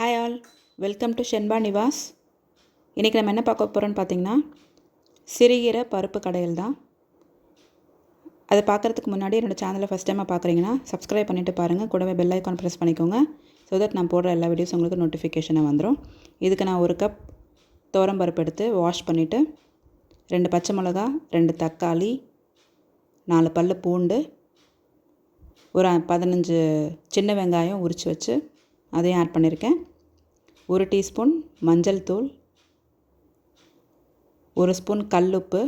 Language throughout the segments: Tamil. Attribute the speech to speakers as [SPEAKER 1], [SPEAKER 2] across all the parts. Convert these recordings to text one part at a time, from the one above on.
[SPEAKER 1] Hi all welcome to Shenba Nivas இன்றைக்கி நம்ம என்ன பார்க்க போகிறோன்னு பார்த்தீங்கன்னா சிறுகீரை பருப்பு கடையில் தான். அதை பார்க்குறதுக்கு முன்னாடி என்னோடய சேனலை ஃபஸ்ட் டைமாக பார்க்குறீங்கன்னா சப்ஸ்கிரைப் பண்ணிவிட்டு பாருங்கள் கூடவே பெல் ஐக்கான் ப்ரெஸ் பண்ணிக்கோங்க. ஸோ தட் நான் போடுற எல்லா வீடியோஸ் உங்களுக்கு நோட்டிஃபிகேஷனாக வந்துடும் இதுக்கு நான் ஒரு கப் பருப்பு எடுத்து வாஷ் பண்ணிவிட்டு ரெண்டு பச்சை மிளகா ரெண்டு தக்காளி நாலு பல் பூண்டு ஒரு பதினஞ்சு சின்ன வெங்காயம் உரித்து வச்சு அதையும் ஆட் பண்ணியிருக்கேன் ஒரு டீஸ்பூன் மஞ்சள் தூள் ஒரு ஸ்பூன் கல் உப்பு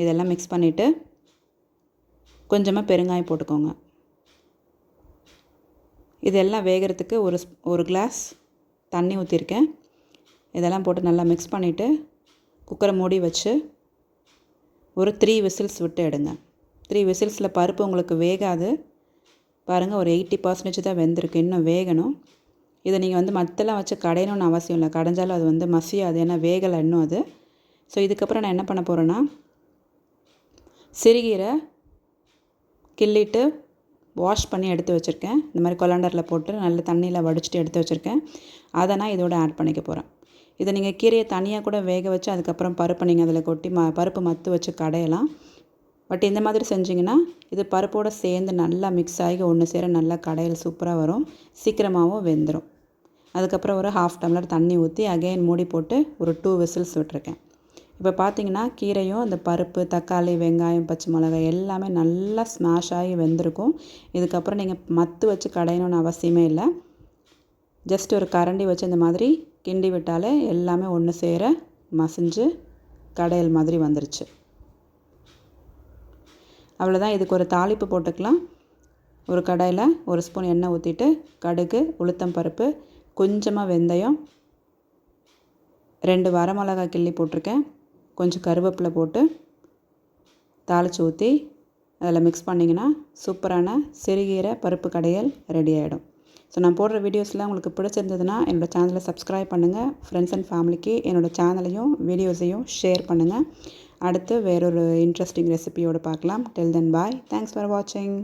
[SPEAKER 1] இதெல்லாம் மிக்ஸ் பண்ணிவிட்டு கொஞ்சமாக பெருங்காயம் போட்டுக்கோங்க. இதெல்லாம் வேகிறதுக்கு ஒரு ஒரு கிளாஸ் தண்ணி ஊற்றிருக்கேன் இதெல்லாம் போட்டு நல்லா மிக்ஸ் பண்ணிவிட்டு குக்கரை மூடி வச்சு ஒரு த்ரீ விசில்ஸ் விட்டு எடுங்க. த்ரீ விசில்ஸில் பருப்பு உங்களுக்கு வேகாது. பாருங்கள் ஒரு எயிட்டி பர்சன்டேஜ் தான் வெந்திருக்கு. இன்னும் வேகணும். இதை நீங்கள் வந்து மத்தெல்லாம் வச்சு கடையணும்னு அவசியம் இல்லை. கடைஞ்சாலும் அது வந்து மசியாது. ஏன்னா வேகலை இன்னும் அது. ஸோ இதுக்கப்புறம் நான் என்ன பண்ண போகிறேன்னா சிறுகீரை கிள்ளிட்டு வாஷ் பண்ணி எடுத்து வச்சுருக்கேன். இந்த மாதிரி கொலாண்டரில் போட்டு நல்ல தண்ணியில் வடிச்சிட்டு எடுத்து வச்சுருக்கேன். அதை நான் இதோட ஆட் பண்ணிக்க போகிறேன் இதை நீங்கள் கீரையை தனியாக கூட வேக வச்சு அதுக்கப்புறம் பருப்பு நீங்கள் அதில் கொட்டி ம பருப்பு மத்து வச்சு கடையலாம். பட் இந்த மாதிரி செஞ்சிங்கன்னா இது பருப்போடு சேர்ந்து நல்லா மிக்ஸ் ஆகி ஒன்று சேர நல்லா கடையில் சூப்பராக வரும். சீக்கிரமாகவும் வெந்துடும் அதுக்கப்புறம் ஒரு ஹாஃப் டம்ளர் தண்ணி ஊற்றி அகைன் மூடி போட்டு ஒரு டூ விசில்ஸ் விட்டுருக்கேன். இப்போ பார்த்தீங்கன்னா கீரையும் அந்த பருப்பு தக்காளி வெங்காயம் பச்சை மிளகாய் எல்லாமே நல்லா ஸ்மாஷ் ஆகி வெந்திருக்கும். இதுக்கப்புறம் நீங்கள் மத்து வச்சு கடையணும்னு அவசியமே இல்லை. ஜஸ்ட் ஒரு கரண்டி வச்சு இந்த மாதிரி கிண்டி விட்டாலே எல்லாமே ஒன்று சேர மசிஞ்சு கடையல் மாதிரி வந்துருச்சு. அவ்வளோதான் இதுக்கு ஒரு தாளிப்பு போட்டுக்கலாம். ஒரு கடாயில் ஒரு ஸ்பூன் எண்ணெய் ஊற்றிட்டு கடுகு உளுத்தம் பருப்பு கொஞ்சமாக வெந்தயம் ரெண்டு வரமிளகா கிள்ளி போட்டிருக்கேன். கொஞ்சம் கருவேப்பிலை போட்டு தாளித்து ஊற்றி அதில் மிக்ஸ் பண்ணிங்கன்னா சூப்பரான சிறுகீரை பருப்பு கடையல் ரெடி ஆகிடும் ஸோ நான் போடுற வீடியோஸ்லாம் உங்களுக்கு பிடிச்சிருந்ததுன்னா என்னோடய சேனலை சப்ஸ்கிரைப் பண்ணுங்கள் ஃப்ரெண்ட்ஸ் அண்ட் ஃபேமிலிக்கு என்னோடய சேனலையும் வீடியோஸையும் ஷேர் பண்ணுங்கள் அடுத்து வேறொரு இன்ட்ரெஸ்டிங் ரெசிபியோடு பார்க்கலாம். Till then bye thanks for வாட்சிங்